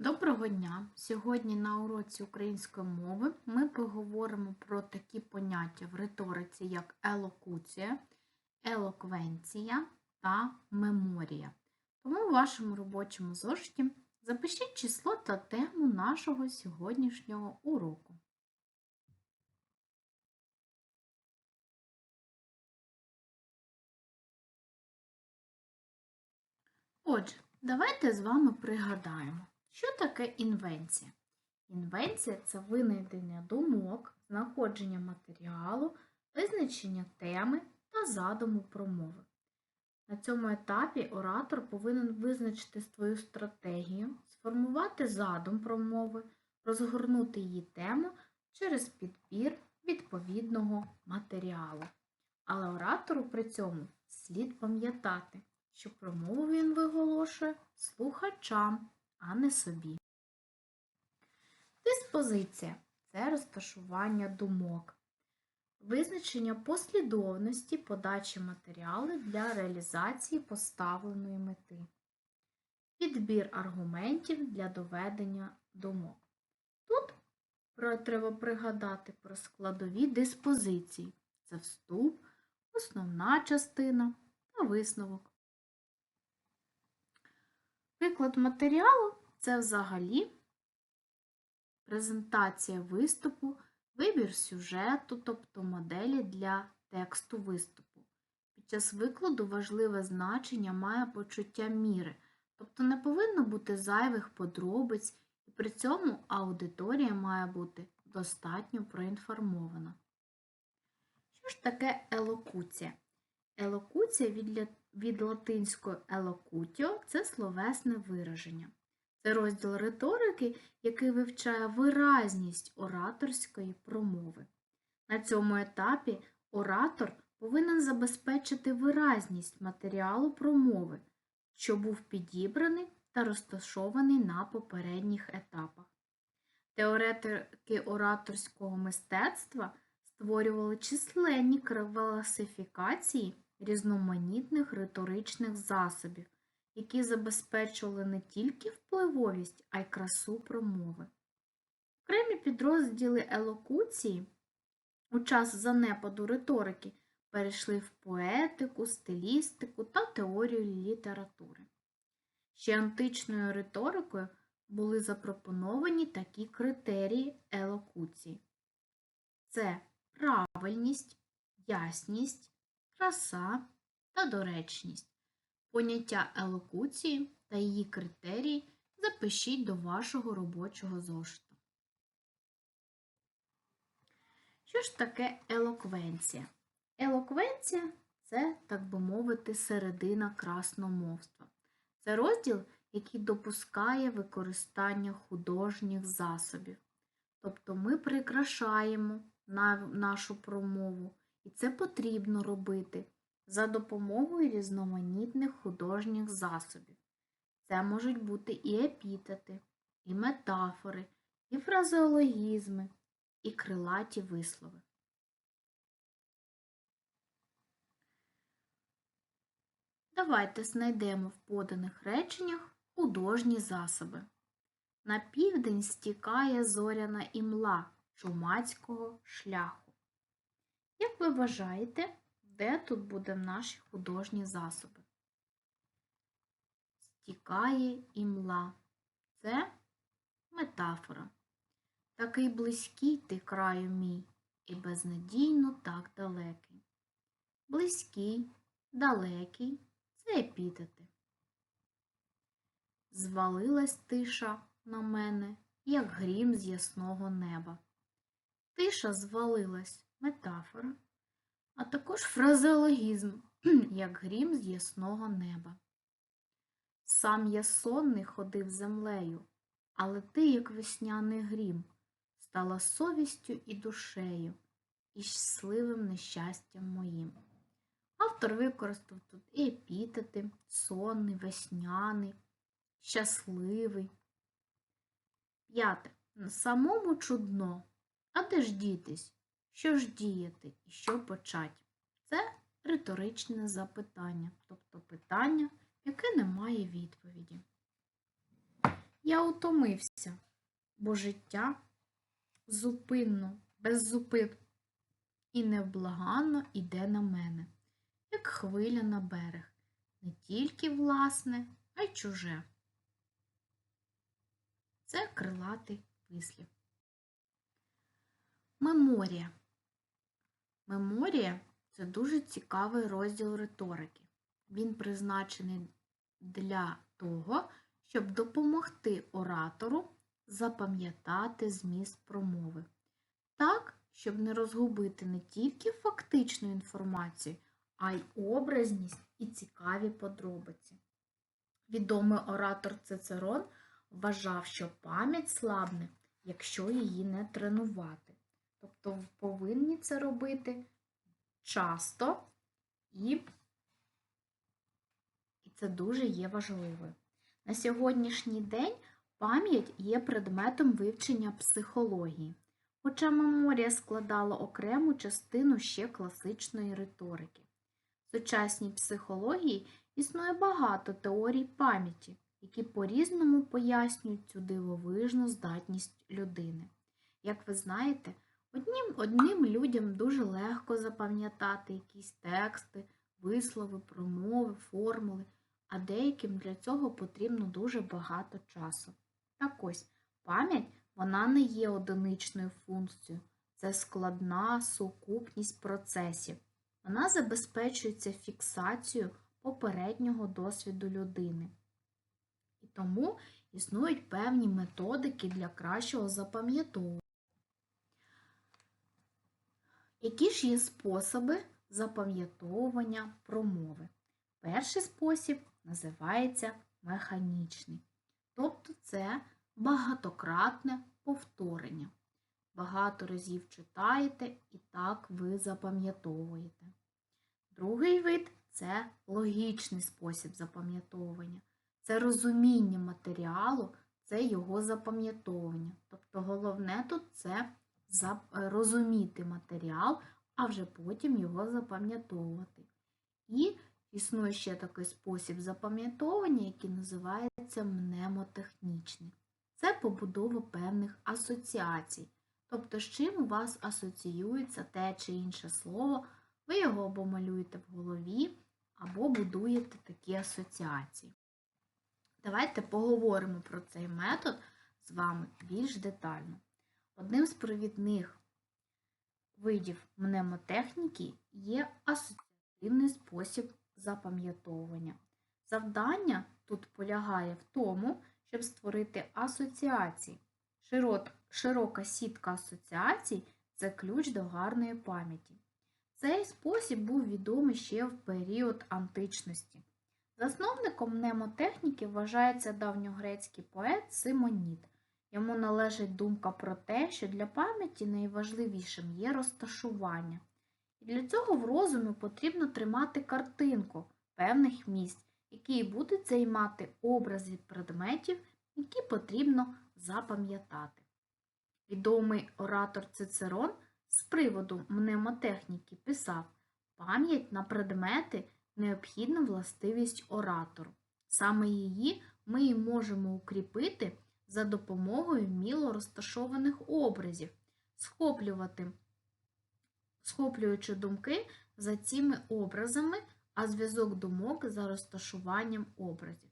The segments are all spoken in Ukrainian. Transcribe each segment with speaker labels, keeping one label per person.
Speaker 1: Доброго дня! Сьогодні на уроці української мови ми поговоримо про такі поняття в риториці, як елокуція, елоквенція та меморія. Тому в вашому робочому зошиті запишіть число та тему нашого сьогоднішнього уроку. Отже, давайте з вами пригадаємо, що таке інвенція. Інвенція це винайдення думок, знаходження матеріалу, визначення теми та задуму промови. На цьому етапі оратор повинен визначити свою стратегію, сформувати задум промови, розгорнути її тему через підбір відповідного матеріалу. Але оратору при цьому слід пам'ятати, що промову він виголошує слухачам, а не собі. Диспозиція це розташування думок, визначення послідовності подачі матеріалу для реалізації поставленої мети, підбір аргументів для доведення думок. Тут треба пригадати про складові диспозиції. Це вступ, основна частина та висновок. Приклад матеріалу це взагалі презентація виступу, вибір сюжету, тобто моделі для тексту виступу. Під час викладу важливе значення має почуття міри, тобто не повинно бути зайвих подробиць, і при цьому аудиторія має бути достатньо проінформована. Що ж таке елокуція? Елокуція від, латинської елокутіо це словесне вираження. Це розділ риторики, який вивчає виразність ораторської промови. На цьому етапі оратор повинен забезпечити виразність матеріалу промови, що був підібраний та розташований на попередніх етапах. Теоретики ораторського мистецтва створювали численні класифікації різноманітних риторичних засобів, які забезпечували не тільки впливовість, а й красу промови. Окремі підрозділи елокуції у час занепаду риторики перейшли в поетику, стилістику та теорію літератури. Ще античною риторикою були запропоновані такі критерії елокуції. Це правильність, ясність, краса та доречність. Поняття елокуції та її критерії запишіть до вашого робочого зошиту. Що ж таке елоквенція? Елоквенція це, так би мовити, середина красномовства. Це розділ, який допускає використання художніх засобів. Тобто ми прикрашаємо нашу промову, і це потрібно робити за допомогою різноманітних художніх засобів. Це можуть бути і епітети, і метафори, і фразеологізми, і крилаті вислови. Давайте знайдемо в поданих реченнях художні засоби. На південь стікає зоряна імла чумацького шляху. Як ви вважаєте, де тут будуть наші художні засоби? Стікає імла. Це метафора. Такий близький ти краю мій, і безнадійно так далекий. Близький, далекий це епітети. Звалилась тиша на мене, як грім з ясного неба. Тиша звалилась метафора, а також фразеологізм, як грім з ясного неба. Сам я сонний ходив землею, але ти, як весняний грім, стала совістю і душею, і щасливим нещастям моїм. Автор використав тут і епітети, сонний, весняний, щасливий. П'яте. На самому чудно. А де ж дітись? Що ж діяти і що почать? Це риторичне запитання, тобто питання, яке не має відповіді. Я утомився, бо життя зупинно, без зупин і невблаганно іде на мене, як хвиля на берег, не тільки власне, а й чуже. Це крилатий вислів. Меморія. Меморія це дуже цікавий розділ риторики. Він призначений для того, щоб допомогти оратору запам'ятати зміст промови. Так, щоб не розгубити не тільки фактичну інформацію, а й образність і цікаві подробиці. Відомий оратор Цицерон вважав, що пам'ять слабне, якщо її не тренувати. Тобто ви повинні це робити часто і, це дуже є важливо. На сьогоднішній день пам'ять є предметом вивчення психології, хоча меморія складала окрему частину ще класичної риторики. В сучасній психології існує багато теорій пам'яті, які по-різному пояснюють цю дивовижну здатність людини. Як ви знаєте, одним, одним людям дуже легко запам'ятати якісь тексти, вислови, промови, формули, а деяким для цього потрібно дуже багато часу. Так ось, пам'ять вона не є одиничною функцією, це складна сукупність процесів. Вона забезпечується фіксацією попереднього досвіду людини. І тому існують певні методики для кращого запам'ятовування. Які ж є способи запам'ятовування промови? Перший спосіб називається механічний. Тобто це багатократне повторення. Багато разів читаєте і так ви запам'ятовуєте. Другий вид це логічний спосіб запам'ятовування. Це розуміння матеріалу, це його запам'ятовування. Тобто головне тут це розуміти матеріал, а вже потім його запам'ятовувати. І існує ще такий спосіб запам'ятовування, який називається мнемотехнічний. Це побудова певних асоціацій. Тобто, з чим у вас асоціюється те чи інше слово, ви його або малюєте в голові, або будуєте такі асоціації. Давайте поговоримо про цей метод з вами більш детально. Одним з провідних видів мнемотехніки є асоціативний спосіб запам'ятовування. Завдання тут полягає в тому, щоб створити асоціації. Широка сітка асоціацій це ключ до гарної пам'яті. Цей спосіб був відомий ще в період античності. Засновником мнемотехніки вважається давньогрецький поет Симоніт. Йому належить думка про те, що для пам'яті найважливішим є розташування. І для цього в розумі потрібно тримати картинку певних місць, які будуть займати образ від предметів, які потрібно запам'ятати. Відомий оратор Цицерон з приводу мнемотехніки писав пам'ять на предмети необхідна властивість оратору. Саме її ми і можемо укріпити за допомогою міло розташованих образів, схоплювати, схоплюючи думки за цими образами, а зв'язок думок за розташуванням образів.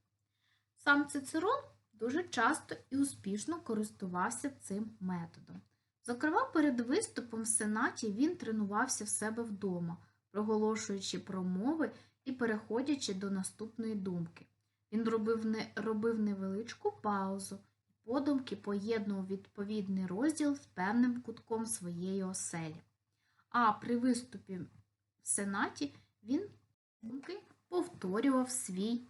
Speaker 1: Сам Цицерон дуже часто і успішно користувався цим методом. Зокрема, перед виступом в Сенаті він тренувався в себе вдома, проголошуючи промови і переходячи до наступної думки. Він робив, не, робив невеличку паузу подумки поєднував відповідний розділ з певним кутком своєї оселі. А при виступі в Сенаті він повторював свій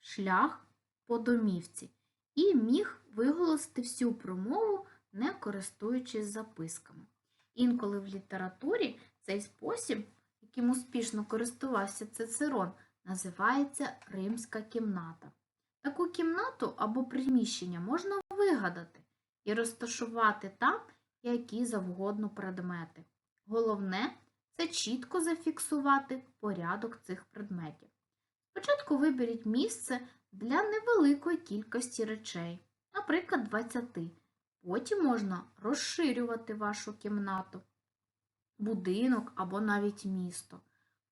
Speaker 1: шлях по домівці і міг виголосити всю промову, не користуючись записками. Інколи в літературі цей спосіб, яким успішно користувався Цицерон, називається римська кімната. Таку кімнату або приміщення можна вигадати і розташувати там які завгодно предмети. Головне це чітко зафіксувати порядок цих предметів. Спочатку виберіть місце для невеликої кількості речей, наприклад, 20. Потім можна розширювати вашу кімнату, будинок або навіть місто.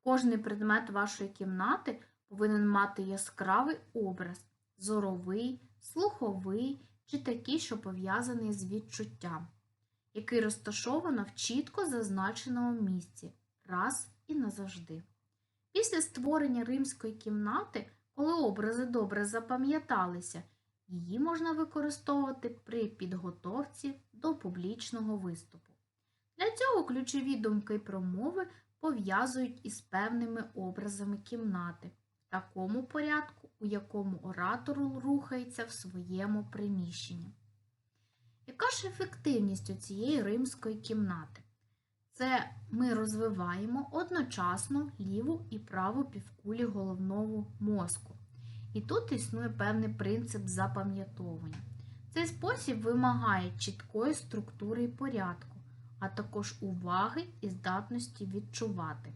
Speaker 1: Кожний предмет вашої кімнати повинен мати яскравий образ зоровий, слуховий чи такий, що пов'язаний з відчуттям, який розташовано в чітко зазначеному місці раз і назавжди. Після створення римської кімнати, коли образи добре запам'яталися, її можна використовувати при підготовці до публічного виступу. Для цього ключові думки промови пов'язують із певними образами кімнати в такому порядку, у якому оратор рухається в своєму приміщенні. Яка ж ефективність у цієї римської кімнати? Це ми розвиваємо одночасно ліву і праву півкулі головного мозку. І тут існує певний принцип запам'ятовування. Цей спосіб вимагає чіткої структури і порядку, а також уваги і здатності відчувати.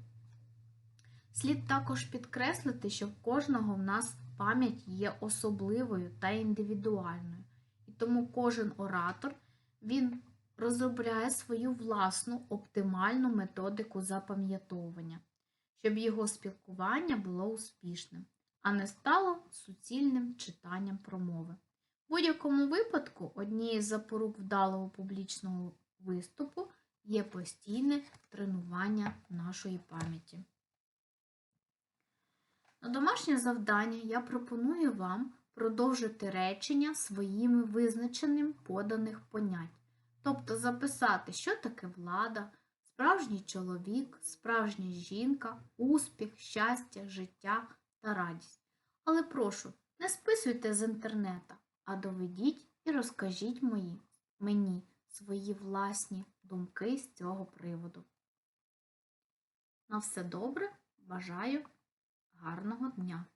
Speaker 1: Слід також підкреслити, що в кожного в нас пам'ять є особливою та індивідуальною, і тому кожен оратор він розробляє свою власну оптимальну методику запам'ятовування, щоб його спілкування було успішним, а не стало суцільним читанням промови. В будь-якому випадку однією з запорук вдалого публічного виступу є постійне тренування нашої пам'яті. На домашнє завдання я пропоную вам продовжити речення своїми визначеним поданих понять, тобто записати, що таке влада, справжній чоловік, справжня жінка, успіх, щастя, життя та радість. Але прошу, не списуйте з інтернета, а доведіть і розкажіть мої, мені свої власні думки з цього приводу. На все добре, бажаю гарного дня!